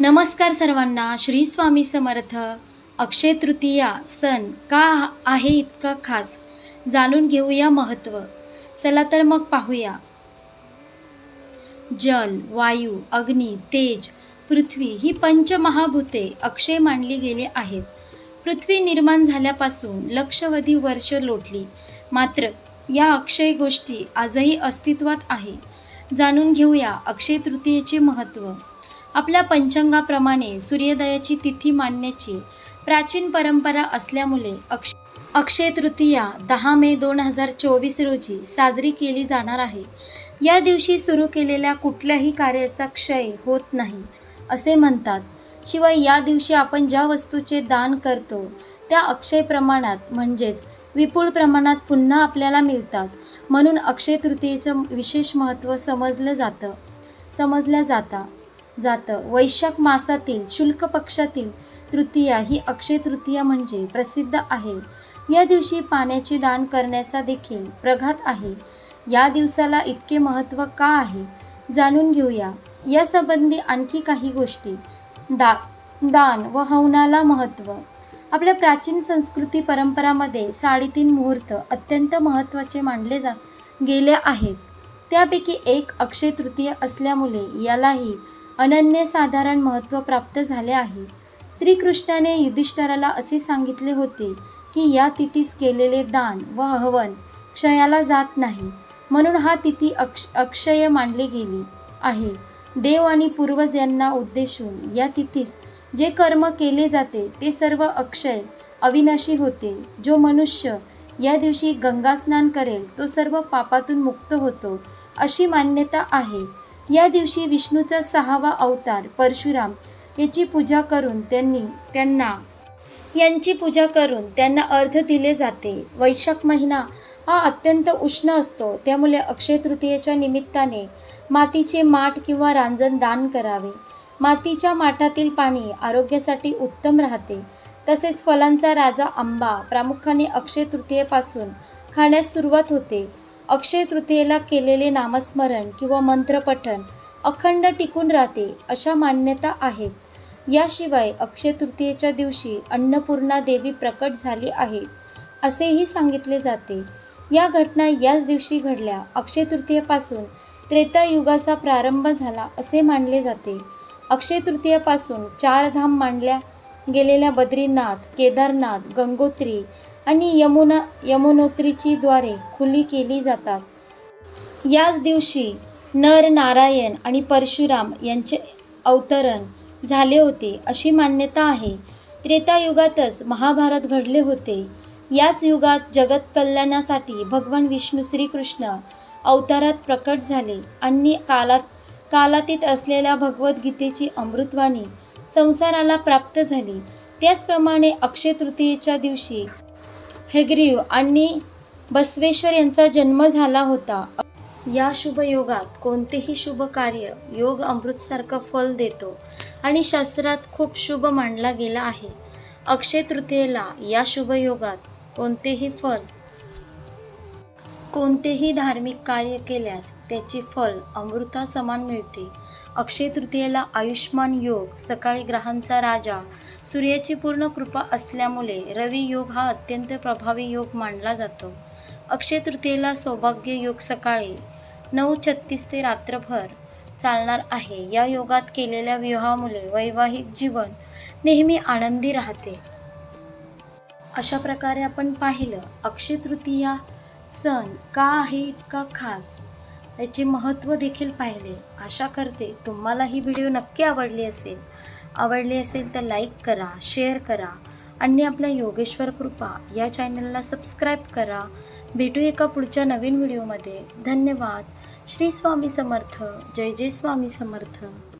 नमस्कार सर्वांना श्री स्वामी समर्थ. अक्षय तृतीया सण का आहे इतका खास? जाणून घेऊया महत्त्व चला तर मग पाहूया. जल वायू अग्नी तेज पृथ्वी ही पंचमहाभूते अक्षय मानली गेली आहेत. पृथ्वी निर्माण झाल्यापासून लक्षवधी वर्ष लोटली. मात्र या अक्षय गोष्टी आजही अस्तित्वात आहे. जाणून घेऊया अक्षय तृतीयेचे महत्त्व आपल्या पंचांगाप्रमाणे सूर्योदयाची तिथी मानण्याची प्राचीन परंपरा असल्यामुळे अक्ष अक्षय तृतीया दहा मे दोन हजार चोवीस रोजी साजरी केली जाणार आहे. या दिवशी सुरू केलेल्या कुठल्याही कार्याचा क्षय होत नाही असे म्हणतात. शिवाय या दिवशी आपण ज्या वस्तूचे दान करतो त्या अक्षय प्रमाणात म्हणजेच विपुल प्रमाणात पुन्हा आपल्याला मिळतात म्हणून अक्षय तृतीयेचं विशेष महत्त्व समजलं जातं. समजलं जाता. जातं. वैशाख मासातील शुल्क पक्षातील तृतीया ही अक्षय तृतीया म्हणजे प्रसिद्ध आहे. या दिवशी पाण्याचे दान करण्याचा देखील प्रघात आहे. या दिवसाला इतके महत्त्व का आहे? जाणून घेऊया. यासंबंधी आणखी काही गोष्टी. दा दान व हवनाला महत्त्व. आपल्या प्राचीन संस्कृती परंपरामध्ये साडेतीन मुहूर्त अत्यंत महत्त्वाचे मानले जा गेले आहेत. त्यापैकी एक अक्षय तृतीय असल्यामुळे यालाही अनन्यसाधारण महत्त्व प्राप्त झाले आहे. श्रीकृष्णाने युधिष्ठराला असे सांगितले होते की या तिथीस केलेले दान व हवन क्षयाला जात नाही. म्हणून हा तिथी अक्ष अक्षय मानली गेली आहे. देव आणि पूर्वज यांना उद्देशून या तिथीस जे कर्म केले जाते ते सर्व अक्षय अविनाशी होते. जो मनुष्य या दिवशी गंगास्नान करेल तो सर्व पापातून मुक्त होतो अशी मान्यता आहे. या दिवशी विष्णूचा सहावा अवतार परशुराम याची पूजा करून त्यांनी त्यांना यांची पूजा करून त्यांना अर्ध दिले जाते. वैशाख महिना हा अत्यंत उष्ण असतो. त्यामुळे अक्षय तृतीयेच्या निमित्ताने मातीचे माठ किंवा रांजण दान करावे. मातीच्या माठातील पाणी आरोग्यासाठी उत्तम राहते. तसेच फलांचा राजा आंबा प्रामुख्याने अक्षय तृतीयेपासून खाण्यास सुरुवात होते. अक्षय तृतीयेला केलेले नामस्मरण किंवा मंत्रपठण अखंड टिकून राहते अशा मान्यता आहेत. याशिवाय अक्षय तृतीयेच्या दिवशी अन्नपूर्णा देवी प्रकट झाली आहे असेही सांगितले जाते. या घटना याच दिवशी घडल्या. अक्षय तृतीयेपासून त्रेतायुगाचा प्रारंभ झाला असे मानले जाते. अक्षय तृतीयेपासून चार धाम मानल्या गेलेल्या बद्रीनाथ केदारनाथ गंगोत्री आणि यमुना यमुनोत्रीची द्वारे खुली केली जातात. याच दिवशी नर नारायण आणि परशुराम यांचे अवतरण झाले होते अशी मान्यता आहे. त्रेतायुगातच महाभारत घडले होते. याच युगात जगत कल्याणासाठी भगवान विष्णू श्रीकृष्ण अवतारात प्रकट झाले. आणि कालात कालातीत असलेल्या भगवद्गीतेची अमृतवाणी संसाराला प्राप्त झाली. त्याचप्रमाणे अक्षय तृतीयेच्या दिवशी हेग्रीव आणि बसवेश्वर यांचा जन्म झाला होता. या शुभ योगात कोणतेही शुभ कार्य योग अमृतसारखं फल देतो आणि शास्त्रात खूप शुभ मानला गेला आहे. अक्षय तृतीयेला या शुभ योगात कोणतेही फल कोणतेही धार्मिक कार्य केल्यास त्याचे फल अमृता समान मिळते. अक्षय तृतीयेला आयुष्मान योग सकाळी ग्रहांचा राजा सूर्याची पूर्ण कृपा असल्यामुळे रवी योग हा अत्यंत प्रभावी योग मानला जातो. अक्षय तृतीयेला सौभाग्य योग सकाळी नऊ छत्तीस ते रात्रभर चालणार आहे. या योगात केलेल्या विवाहामुळे वैवाहिक जीवन नेहमी आनंदी राहते. अशा प्रकारे आपण पाहिलं अक्षय तृतीया सण का आहे इतका खास? याचे महत्त्व देखील पाहिले. आशा करते तुम्हाला ही व्हिडिओ नक्की आवडली असेल. आवडली असेल तर लाईक करा शेअर करा आणि आपल्या योगेश्वर कृपा या चॅनलला सबस्क्राईब करा. भेटू एका पुढच्या नवीन व्हिडिओमध्ये. धन्यवाद. श्री स्वामी समर्थ. जय जय स्वामी समर्थ.